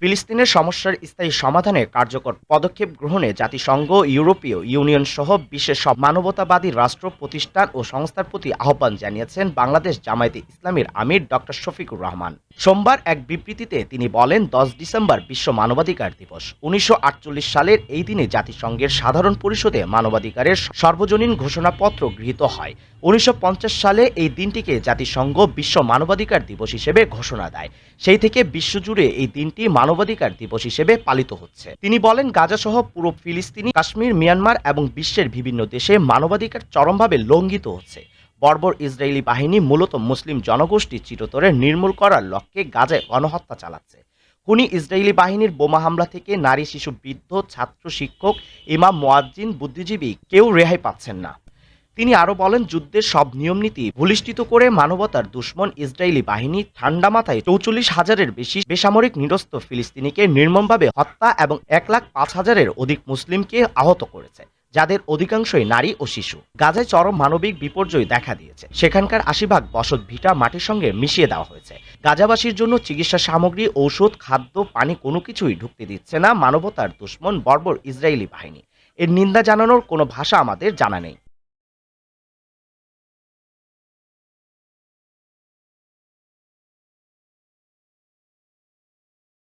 ফিলিস্তিনের সমস্যার স্থায়ী সমাধানে কার্যকর পদক্ষেপ গ্রহণে জাতিসংঘ, ইউরোপীয় ইউনিয়ন সহ বিশ্বের সব মানবতাবাদী রাষ্ট্র, প্রতিষ্ঠান ও সংস্থার প্রতি আহ্বান জানিয়েছেন বাংলাদেশ জামায়াতে ইসলামীর আমির ডক্টর শফিকুর রহমান। সোমবার এক বিবৃতিতে তিনি বলেন, দশ ডিসেম্বর বিশ্ব মানবাধিকার দিবস। উনিশশো আটচল্লিশ সালের এই দিনে জাতিসংঘের সাধারণ পরিষদে মানবাধিকারের সর্বজনীন ঘোষণাপত্র গৃহীত হয়। উনিশশো পঞ্চাশ সালে এই দিনটিকে জাতিসংঘ বিশ্ব মানবাধিকার দিবস হিসেবে ঘোষণা দেয়। সেই থেকে বিশ্বজুড়ে এই দিনটি মানবাধিকার দিবস হিসেবে পালিত হচ্ছে। তিনি বলেন, গাজাসহ পুরো ফিলিস্তিনি, কাশ্মীর, মিয়ানমার এবং বিশ্বের বিভিন্ন দেশে মানবাধিকার চরমভাবে লঙ্ঘিত হচ্ছে। বর্বর ইসরায়েলি বাহিনী মূলত মুসলিম জনগোষ্ঠী চিরতরে নির্মূল করার লক্ষ্যে গাজায় গণহত্যা চালাচ্ছে। খুনি ইসরায়েলি বাহিনীর বোমা হামলা থেকে নারী, শিশু, বৃদ্ধ, ছাত্র, শিক্ষক, ইমাম, মোয়াজ্জিন, বুদ্ধিজীবী কেউ রেহাই পাচ্ছেন না। তিনি আরও বলেন, যুদ্ধের সব নিয়মনীতি ভূলিষ্ঠিত করে মানবতার দুশ্মন ইসরায়েলি বাহিনী ঠান্ডা মাথায় চৌচল্লিশ হাজারের বেশি বেসামরিক নিরস্ত ফিলিস্তিনিকে নির্মমভাবে হত্যা এবং এক লাখ পাঁচ হাজারের অধিক মুসলিমকে আহত করেছে, যাদের অধিকাংশই নারী ও শিশু। গাজায় চরম মানবিক বিপর্যয় দেখা দিয়েছে। সেখানকার আশি ভাগ বসত ভিটা মাটির সঙ্গে মিশিয়ে দেওয়া হয়েছে। গাজাবাসীর জন্য চিকিৎসা সামগ্রী, ঔষধ, খাদ্য, পানি কোনো কিছুই ঢুকতে দিচ্ছে না মানবতার দুশ্মন বর্বর ইসরায়েলি বাহিনী। এর নিন্দা জানানোর কোনো ভাষা আমাদের জানা নেই।